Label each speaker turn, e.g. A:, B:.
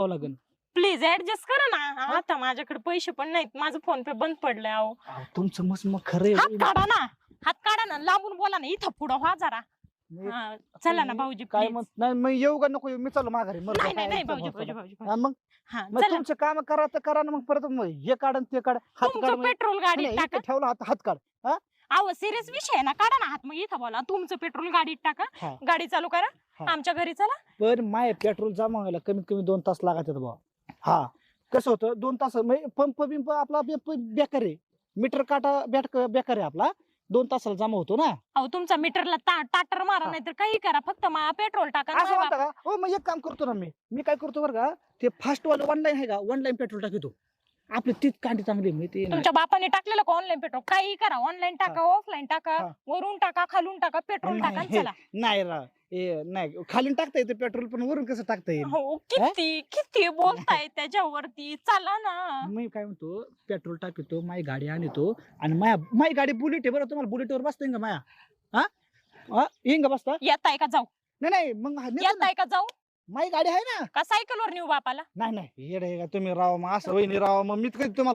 A: करावं लागेल.
B: Please adjust करा ना. आता माझ्याकडे पैसे पण नाहीत. माझं फोन पे बंद पडलंय अहो.
A: अहो, तुमचं मस्त मग खरं
B: हात
A: आहे.
B: काढा ना. हात काढा ना. लांबून बोला ना. इथं पुढं व्हा जरा.
A: मी-
B: हा, चला ना
A: मी
B: भाऊजी
A: काय
B: please.
A: नाही मग येऊ का नको येऊ? मी चालू माघारी. मग
B: नाही
A: काय
B: नाही नाही
A: इथं
B: भाऊजी
A: बसा.
B: भाऊजी भाऊजी
A: हा, मग?
B: हा
A: मग
B: चला
A: तुमचं काम करा तर करा ना. मग परत मग हे काढ आणि ते काढ. हात काढ
B: तुमचं पेट्रोल गाडीत
A: नाही,
B: टाका.
A: ठेवला हात हात काढ.
B: अहो सिरियस विषय आहे ना काढा ना हात मग इथं बोला. तुमचं पेट्रोल गाडीत टाका
A: हा.
B: गाडी चालू करा
A: हा.
B: आमच्या घरी चला.
A: पण माय पेट्रोल जमा व्हायला कमीत कमी दोन तास लागतात बा हा. कसं होतं दोन तास म्हणजे पंप बिंप आपला बे- प- बेकार आहे. मीटर काटा बेट बेकार आहे आपला. दोन तासाला जमा होतो ना.
B: अहो तुमच्या मीटरला टाटर मारा
A: हा.
B: नाही तर काही करा फक्त मा पेट्रोल टाका
A: असं म्हणता का? हो मग एक काम करतो ना मी. मी काय करतो बरं का ते फास्ट वालं ऑनलाईन आहे का? ऑनलाईन पेट्रोल टाकतो. आपली तीच कांडी चांगली आहे, माहिती आहे ना?
B: तुमच्या बापाने टाकलेलं का ऑनलाईन पेट्रोल काही करा ऑनलाईन टाका ऑफलाईन टाका
A: हा.
B: वरून टाका खालून टाका पेट्रोल टाका आणि
A: नाही.
B: चला.
A: नाही रा नाही खालीन टाकता येतं पेट्रोल पण वरून कसं टाकता येईल?
B: हो किती किती बोलताय त्याच्यावरती चला ना.
A: मी काय म्हणतो पेट्रोल टाकतो माझी गाडी आणतो आणि माया माझी गाडी बुलेट आहे बरं तुम्हाला बुलेटवर बसता येईन का माया? हा? हा? येईन का बसता?
B: येताय का जाऊ?
A: नाही नाही मग हा नेतो ना.
B: येताय का जाऊ?
A: माझी गाडी आहे ना.
B: का सायकल वर नेऊ बापाला?
A: नाही नाही येडे का तुम्ही राव मग असं वहिनी राव मग मी कधी तुम्हाला